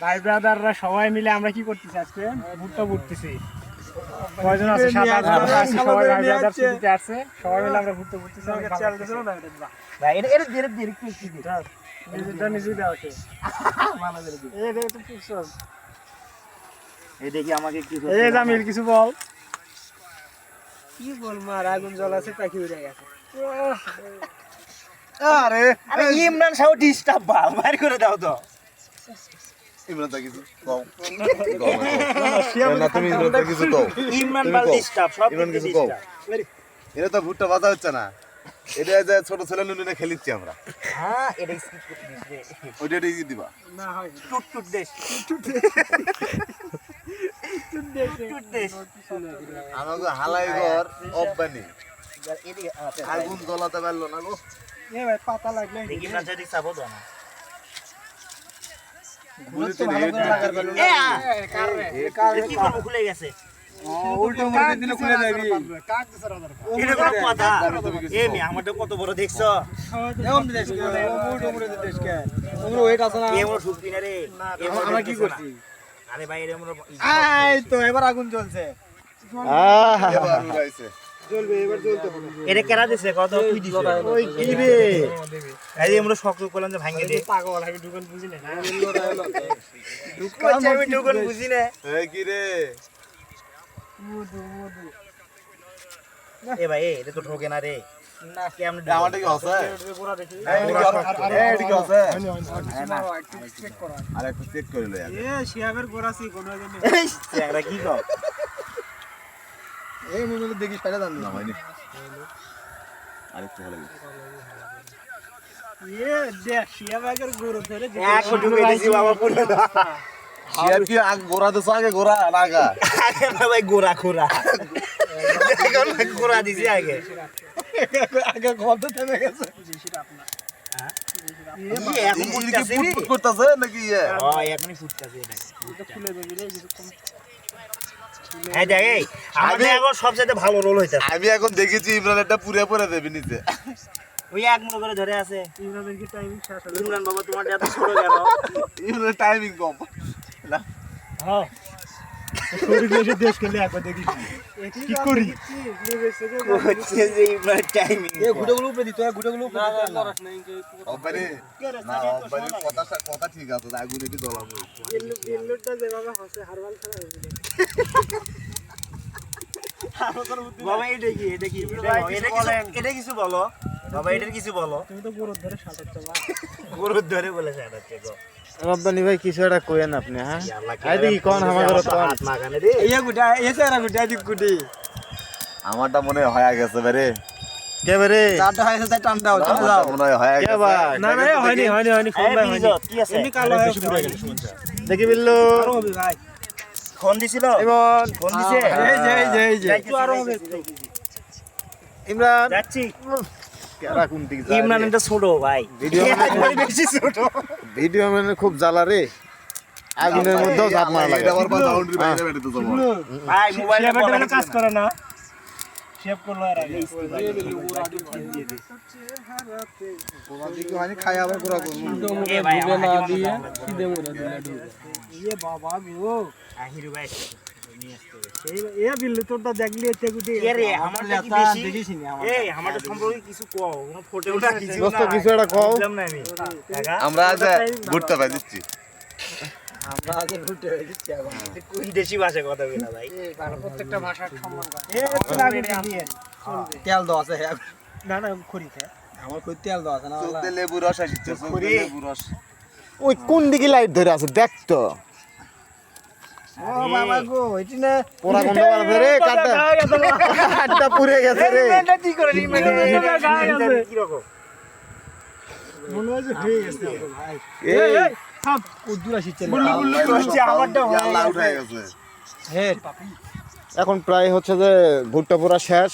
ভাই ব্রাদাররা সবাই মিলে আমরা কি করতেছি আজকে? ভুট্টা বুটতেছি কয়জন আছে? সাত আট জন সবাই ভাই ব্রাদার ছুটিতে আছে সবাই মিলে আমরা ভুট্টা। ভাই এটা এটা ধীরে ধীরে পুষছ। এই দেখি আমাকে কি এই জামিল কিছু বল। কি বল মার আগুন জ্বলাছে পাখি উড়ে গেছে। আরে আরে ইমরান সাহ ডিস্টার্ব বাল বাইর করে দাও তো। ইমরান দা কিছু কও। কও না, তুমি ইমরান দা কিছু কও। ইমরান বাল ডিস্টার্ব সব ইমরান কিছু কও। এটা তো ভুট্টা বাজা হচ্ছে না। এটা যে ছোট ছেলে নুনে খেলিচ্ছি আমরা। হ্যাঁ এটা স্কিপ করতে দিবা। না হয় টুট টুট দেশ। টুট দেশ। আমাকে হালাই ঘর অব্বানি। আগুন জ্বলাতে পারল না গো। এ ভাই পাতা লাগলে দেখি তো না খুলে গেছে। উল্টো মুড়ি দিলে খুলে যাবি। কাক এটা কোনো কথা। এ মি কত বড় দেখছ? এমন দেশ কে? মুড়ে মুড়ে দেশ কে? তোমরা ওয়েট আছে না? এ মোর না রে। আমরা কি করছি? আরে ভাই এটা মোর তো এবার আগুন জ্বলছে। এবার উড়াইছে। জ্বলবে এবার জ্বলতে হবে এটা কেনা দিছে? কত কি দিছে? ওই কি রে? এই যে আমরা শক্ত করলাম যে ভাঙে দে। পাগল আমি বুঝি না আমি বুঝি না। এই কি রে? এ ভাই এটা তো ঠকে না রে। না কেমন আমারটা কি আছে পুরা দেখি এই, কি আছে? এই, এটা কি আছে? হয়নি হয়নি চেক করা আর একটু চেক করে লই আগে। এ শিয়াবের গোরাসি কোন জানি এই চ্যাংড়া কি কও এই মুমিলে দেখিস ফেলে দাম না, হয়নি। আরেকটু ভালো লাগে। এ দেখ শিয়াবের গরু ধরে এক ঢুকে দিছি বাবা পুরো শিয়ার কি আগ গোড়া আগে গোড়া না আগা? আরে ভাই গোরা খোরা এখন গোরা দিছি আগে। আগে কত থেমে গেছে। এখন ফুট করতাছে নাকি হ্যাঁ দেখ সবচেয়ে ভালো রোল আমি এখন দেখেছি ইমরান একটা পুরে পরে দেবে নিচে। ওই এক মনে করে ধরে আছে। ইমরানের কি টাইমিং শেষ হলো? ইমরান বাবা তোমার এত ছোট কেন? ইমরানের টাইমিং কম। হ্যাঁ। শরীর দেশ খেলে একবার দেখি। কি করি? হচ্ছে যে ইমরান টাইমিং এ গুটাগুলো উপরে দিত গুটাগুলো উপরে দিত। না অব্বানি না অব্বানি কথা কথা ঠিক আছে আগুনে কি জ্বলাবো যেভাবে হসে হারবাল খেলা বাবা এটা কি? এটা কি? এটা- এটা কিছু- এটা কিছু বলো। বাবা এটার কিছু বলো। তুমি তো গরুর ধরে বা গরুর ধরে বলে সেটাচ্ছে গো। রব্বানি ভাই কিছু একটা কইেন আপনি হ্যাঁ? আই দেখি কোন আমার ঘরে কোন। হাত মাখানে রে। এই গুটা এই সারা গুটা দিক গুটি। আমারটা মনে হয় গেছে বেরে কে বেরে চারটা হয়েছে তাই টান দাও দাও আমারটা মনে হয় হয়ে কে গেছে। ভাই? না না হয়নি হয়নি হয়নি ফোন ভাই হয়নি। কি আছে? এমনি কালো হয়ে গেছে। দেখি বিল্লু। আরও হবে ভাই। ফোন দিছিল ইমন ফোন দিছে? এই যে এই যে এই যে। যাইতেছি, আরও হবে। ইমরান যাচ্ছি। ইমরান ছোট ভাই। ভিডিও একবারে বেশি ছোট। ভিডিও মানে খুব জ্বালা রে। আগুনের মধ্যেও ঝাঁপ মারা লাগে। ভাই মোবাইলে কাজ করে না। করল আর আগে মানে খাই আবার এ ভাই বাবা গো। আহিরু ভাই আমরা আজ ঘুরতে পাই দিচ্ছি। আমরা আগে ঘুরতে যাচ্ছি এখন কোন দেশি ভাষায় কথা বলে না ভাই? প্রত্যেকটা ভাষার সম্মান তেল দাও আছে না না খরিতে আমার কই তেল দাও আছে না লেবু রস আসছে লেবু রস। ওই কোন দিকে লাইট ধরে আছে দেখ তো। ও বাবা গো এটি না পোড়া গন্ধ বাড়ছে রে কাটটা কাটটা পুড়ে গেছে রে। কি করে কীরকম? মনে হয় যে হয়ে ভাই এই থাম। উদ্দুর আসিচ্ছে বলছি, আমারটা হয়ে আল্লাহ গেছে। উঠে গেছে। হে এখন প্রায় হচ্ছে যে ভুট্টা পোড়া শেষ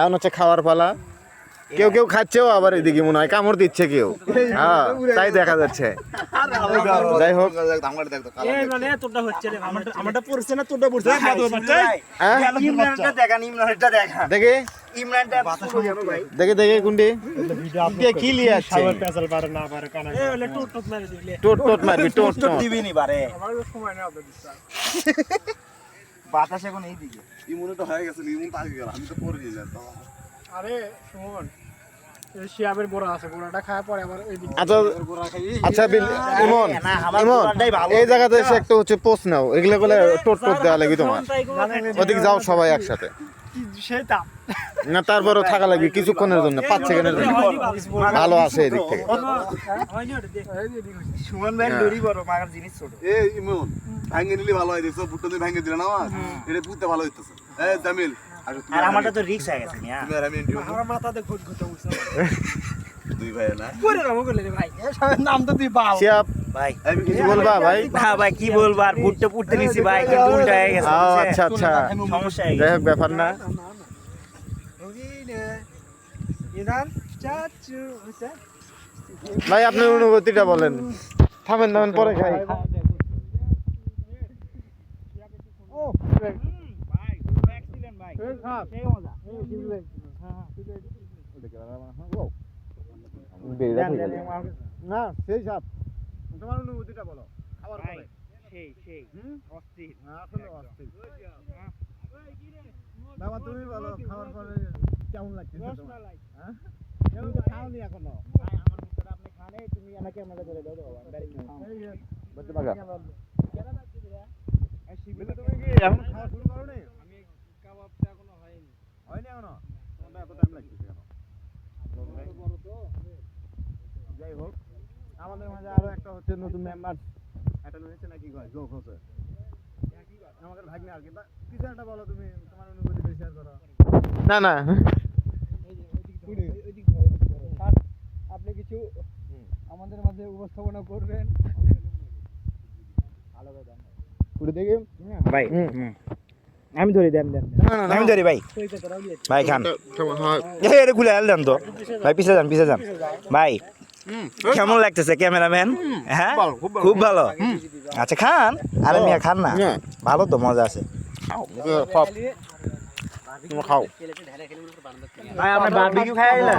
এখন হচ্ছে খাওয়ার পালা। কেউ কেউ খাচ্ছেও আবার এদিকে মনে হয় কামড় দিচ্ছে কেউ। হ্যাঁ তাই দেখা যাচ্ছে। যাই হোক। মানে তোরটা হচ্ছে রে আমারটা আমারটা পড়ছে না তোরটা পড়ছে। হ্যাঁ? দেখে ইমরানটা ছোট কেন ভাই। দেখে দেখে কুন্ডি। কি লিয়ে আসছে? সাগর পেছাল পারে না পারে কানা এ বলে টুট টুট মেরে দিলে। টোট টোট মারবি টোট টোট দিবি নি বারে। আমার সময় না আপনাদের দিচ্ছে বাতাস এখন এই দিকে। ইমুনে তো হয়ে গেছে ইমুন তো আগে গেল আমি তো পরে নিয়ে যেতাম আরে শুন এই শিয়াবের গোড়া আছে গোড়াটা খাওয়ার পরে আবার আচ্ছা আচ্ছা বিল- ইমন ইমন এই জায়গাতে এসে একটা হচ্ছে পোস্ট নাও এগুলো বলে টোট টোট দেওয়া লাগবে তোমার। ওদিকে যাও সবাই একসাথে। সেটা না তারপরও থাকা লাগবে কিছুক্ষণের জন্য পাঁচ সেকেন্ডের জন্য। ভালো আছে এদিক থেকে। হয়নি ওটা দে সুমন ভাই হ্যাঁ। দড়ি বড় মাগার জিনিস ছোট। এ ইমুন ভাঙে নিলে ভালো হয় দেখছ? বুটটা দিয়ে ভেঙে দিলে না এটা পুঁতে ভালো হইতেছে। এ জামিল আর আমারটা তো রিক্স হয়ে গেছে মিয়া আর আমি আমার মাথাতে ঘুট ঘুটে উঠছে দুই ভাই না? করে রামো করলে রে ভাই। এ নাম তো তুই বাল। শিয়াব। ভাই। আমি কিছু বলবা? ভাই? না ভাই কি বলব? আর বুটটা পুটতে নিছি ভাই কিন্তু উল্টা হয়ে গেছে। আচ্ছা আচ্ছা। সমস্যা যাই হোক ব্যাপার না। ভাই আপনার অনুভূতিটা বলেন। থামেন থামেন পরে খাই। না সেই সাপ। তোমার অনুভূতিটা বলো খাবার পরে সেই সেই। অস্থির। আসলে অস্থির। বাবা তুমি বলো খাওয়ার পরে কেমন লাগছে হ্যাঁ? তুমি এখনও। বলতে পারো তুমি কি এখন খাওয়া শুরু করো নি এত টাইম লাগছে কেন? যাই হোক আমাদের মাঝে আরও একটা হচ্ছে নতুন মেম্বার একটা হয়েছে নাকি? কয় যোগ হচ্ছে। আমাদের ভাগ্নে আর কি। কিছু একটা বলো তুমি? তোমার অনুভূতিটা শেয়ার করো। না না। আপনি কিছু আমাদের মাঝে উপস্থাপনা করবেন। কুড়ি দেখি। ভাই আমি ধরি দেন দেন আমি ধরি ভাই। ভাই খান। এটা খুলে দেন তো। ভাই পিছে যান পিছে যান। ভাই কেমন লাগতেছে ক্যামেরাম্যান? হ্যাঁ? খুব ভালো। আচ্ছা খান। আরে মিয়া খান না। ভালো তো মজা আছে। খাও খাও। ভাই আপনি বারবিকিউ খাই আইলেন